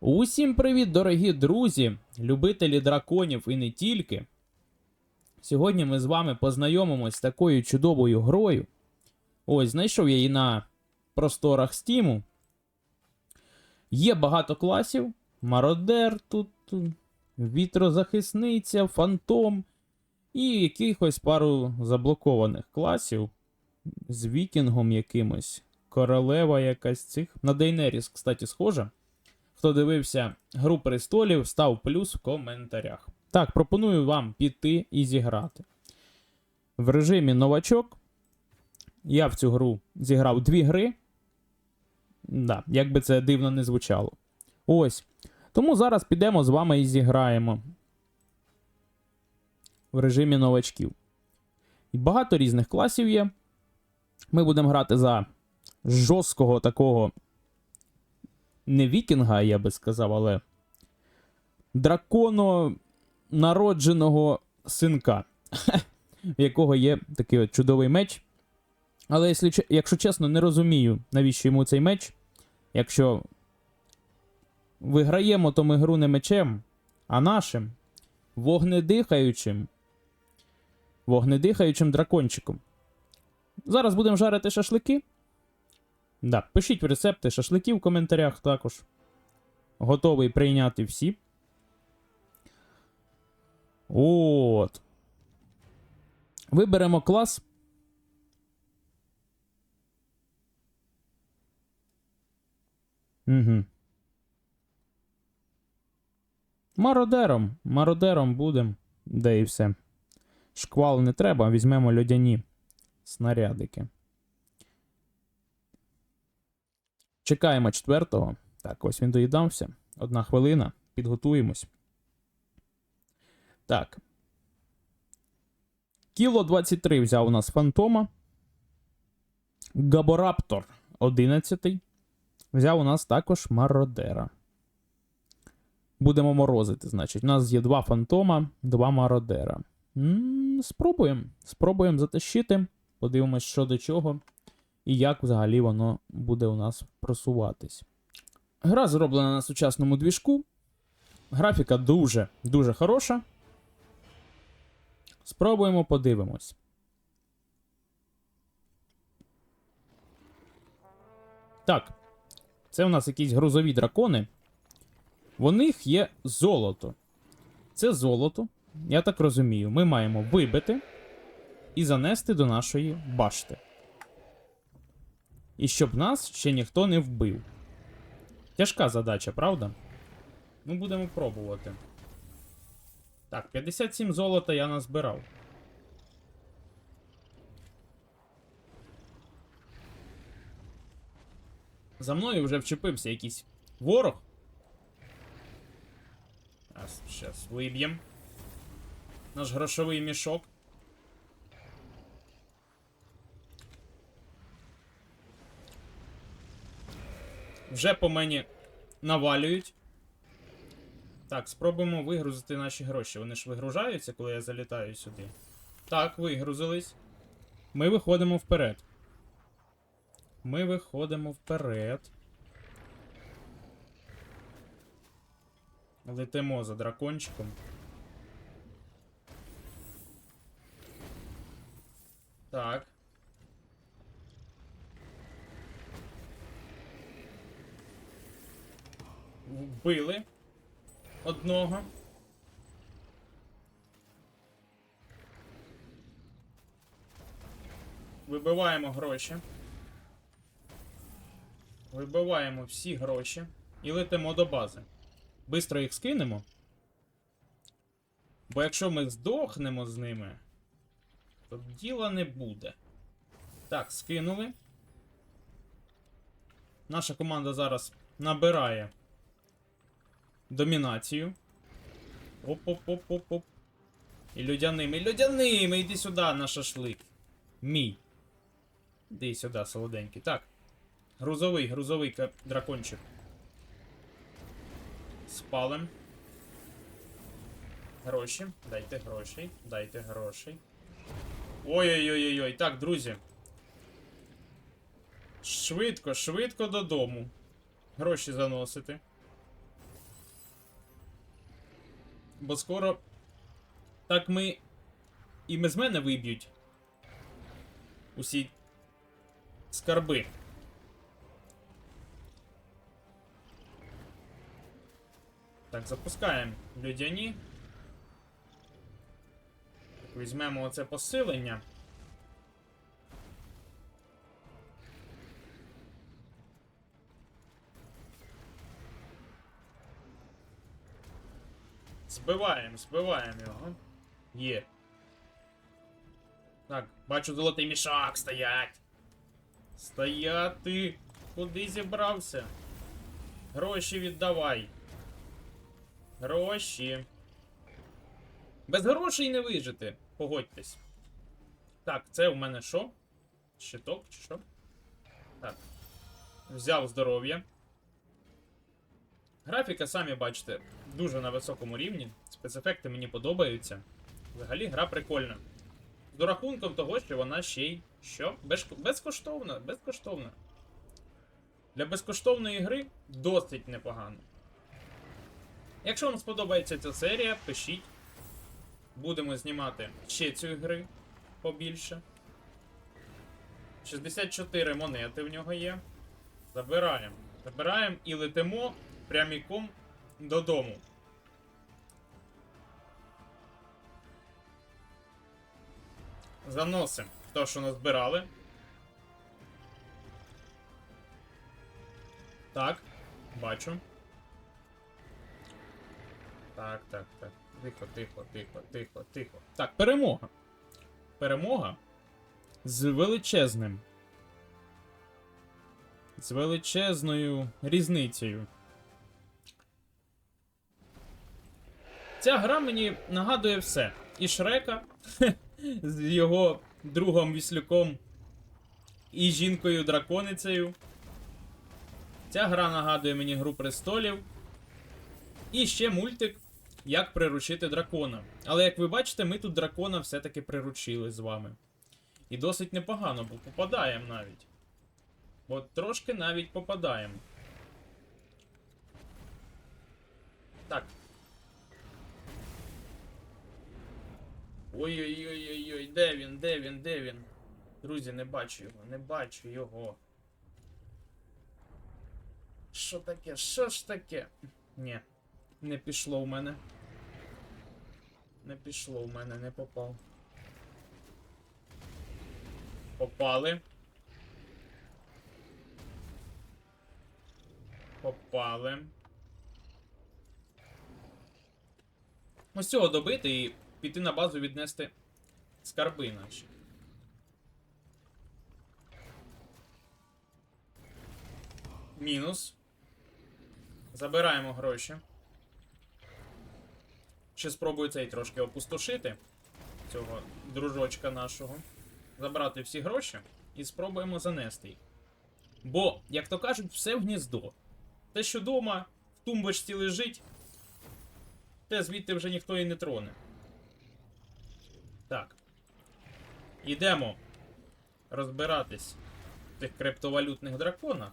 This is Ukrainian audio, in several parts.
Усім привіт, дорогі друзі, любителі драконів і не тільки. Сьогодні ми з вами познайомимось з такою чудовою грою. Ось, знайшов я її на просторах Стіму. Є багато класів: Мародер, тут, вітрозахисниця, фантом і якихось пару заблокованих класів з вікінгом якимось. Королева якась цих. На Дейнеріс, кстати, схожа. Хто дивився Гру престолів, став плюс в коментарях. Так, пропоную вам піти і зіграти. В режимі новачок. Я в цю гру зіграв дві гри. Да, як би це дивно не звучало. Ось. Тому зараз підемо з вами і зіграємо. В режимі новачків. Багато різних класів є. Ми будемо грати за жорсткого такого не вікінга, я би сказав, але драконо народженого синка, в якого є такий от чудовий меч. Але якщо, якщо чесно, не розумію, навіщо йому цей меч. Якщо виграємо, то ми гру не мечем, а нашим вогнедихаючим. Вогнедихаючим дракончиком. Зараз будемо жарити шашлики. Да, пишіть рецепти шашликів в коментарях також. Готовий прийняти всі. От. Виберемо клас. Угу. Мародером. Мародером будем. Де і все. Шквал не треба, візьмемо льодяні снарядики. Чекаємо четвертого. Так, ось він доїдався. Одна хвилина. Підготуємось. Так. Кіло 23 взяв у нас фантома. Габораптор 11. Взяв у нас також мародера. Будемо морозити, значить. У нас є два фантома, два мародера. м спробуємо. Спробуємо затащити. Подивимось, що до чого і як взагалі воно буде у нас просуватись. Гра зроблена на сучасному двіжку. Графіка дуже дуже хороша. Спробуємо подивимось. Так. Це у нас якісь грузові дракони. В них є золото. Це золото, я так розумію, ми маємо вибити і занести до нашої башти. І щоб нас ще ніхто не вбив. Тяжка задача, правда? Ну, будемо пробувати. Так, 57 золота я назбирав. За мною вже вчепився якийсь ворог. Зараз, виб'єм. Наш грошовий мішок. Вже по мені навалюють. Так, спробуємо вигрузити наші гроші. Вони ж вигружаються, коли я залітаю сюди. Так, вигрузились. Ми виходимо вперед. Ми виходимо вперед. Летимо за дракончиком. Так. Вбили одного. Вибиваємо гроші. Вибиваємо всі гроші і летимо до бази. Бистро їх скинемо. Бо якщо ми здохнемо з ними, то діла не буде. Так, скинули. Наша команда зараз набирає домінацію. Оп-оп-оп-оп-оп. І людяними, і людяними, іди сюди на шашлик. Мій. Іди сюди, солоденький. Так. Грузовий, грузовий дракончик. Спалим. Гроші. Дайте грошей. Дайте грошей. Ой-ой-ой-ой. Так, друзі. Швидко, швидко додому. Гроші заносити. Бо скоро. Так ми. І ми з мене виб'ють. Усі скарби. Так, запускаємо людяні. Візьмемо оце посилення. Збиваємо, збиваємо його. Є. Так, бачу золотий мішок, стоять. Стояти. Куди зібрався? Гроші віддавай. Гроші. Без грошей не вижити. Погодьтесь. Так, це у мене що? Щиток чи що? Так. Взяв здоров'я. Графіка, самі бачите, дуже на високому рівні. Спецефекти мені подобаються. Взагалі гра прикольна. З дорахунком того, що вона ще й. Що? Без... Безкоштовна, безкоштовна. Для безкоштовної гри досить непогано. Якщо вам сподобається ця серія, пишіть. Будемо знімати ще цієї гри побільше. 64 монети в нього є. Забираємо. Забираємо і летимо пряміком додому. Заносимо те, що назбирали. Так, бачу. Так, так, так. Тихо, тихо, тихо, тихо, тихо. Так, перемога. Перемога з величезним. З величезною різницею. Ця гра мені нагадує все. І Шрека з його другом Віслюком і жінкою драконицею. Ця гра нагадує мені Гру престолів. І ще мультик Як приручити дракона. Але як ви бачите, ми тут дракона все-таки приручили з вами. І досить непогано, бо попадаємо навіть. Бо трошки навіть попадаємо. Так. Ой-ой-ой-ой-ой, де він, де він, де він? Друзі, не бачу його, не бачу його. Що таке? Що ж таке? Ні, не пішло в мене. Не пішло в мене, не попав. Попали. Попали. Ось цього добити і піти на базу віднести скарби наші. Мінус. Забираємо гроші. Ще спробую цей трошки опустошити. Цього дружочка нашого. Забрати всі гроші і спробуємо занести їх. Бо, як то кажуть, все в гніздо. Те, що дома в тумбочці лежить, те звідти вже ніхто і не троне. Так. Ідемо розбиратись в цих криптовалютних драконах.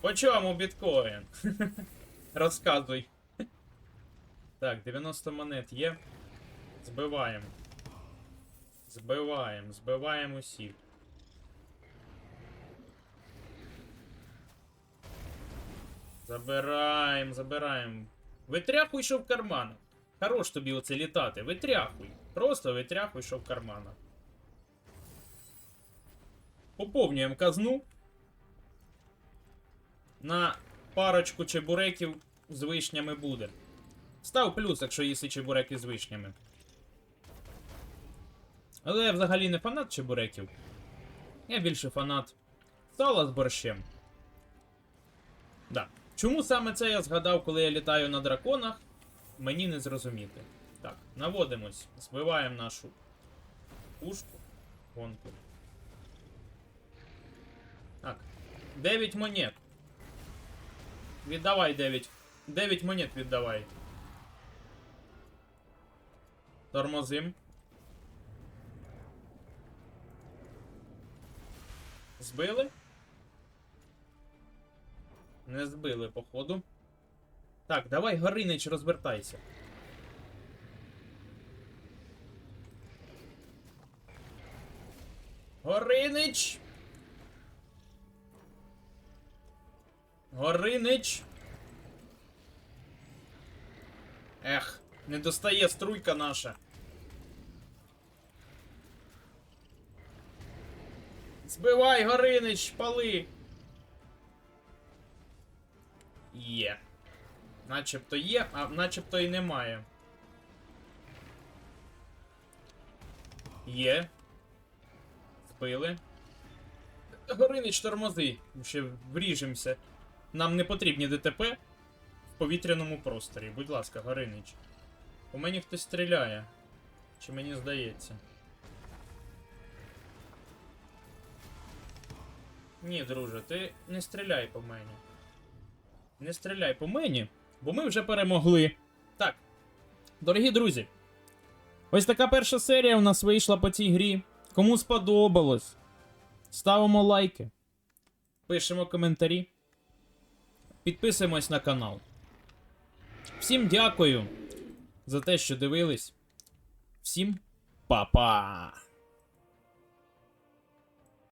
По чому біткоін? Розказуй. Так, 90 монет є. Збиваємо. Збиваємо, збиваємо усіх. Забираємо, забираємо. Витряхуй, що в карманах. Хорош тобі оце літати. Витряхуй. Просто витряхуй, що в карманах. Поповнюємо казну. На парочку чебуреків з вишнями буде. Став плюс, якщо їси чебуреки з вишнями. Але я взагалі не фанат чебуреків. Я більше фанат сала з борщем. Да. Чому саме це я згадав, коли я літаю на драконах, мені не зрозуміти. Так, наводимось, збиваємо нашу пушку. Гонку. Так. 9 монет. Віддавай 9. 9 монет віддавай. Тормозим. Збили? Не збили, походу. Так, давай, Горинич, розвертайся. Горинич! Горинич! Ех, не достає струйка наша. Збивай, Горинич, пали! Є. Начебто є, а начебто і немає. Є. Вбили. Горинич тормози. Ще вріжемося. Нам не потрібні ДТП в повітряному просторі. Будь ласка, Горинич. У мені хтось стріляє. Чи мені здається? Ні, друже, ти не стріляй по мені. Не стріляй по мені, бо ми вже перемогли. Так. Дорогі друзі. Ось така перша серія у нас вийшла по цій грі. Кому сподобалось, ставимо лайки, пишемо коментарі, підписуємось на канал. Всім дякую за те, що дивились. Всім па-па!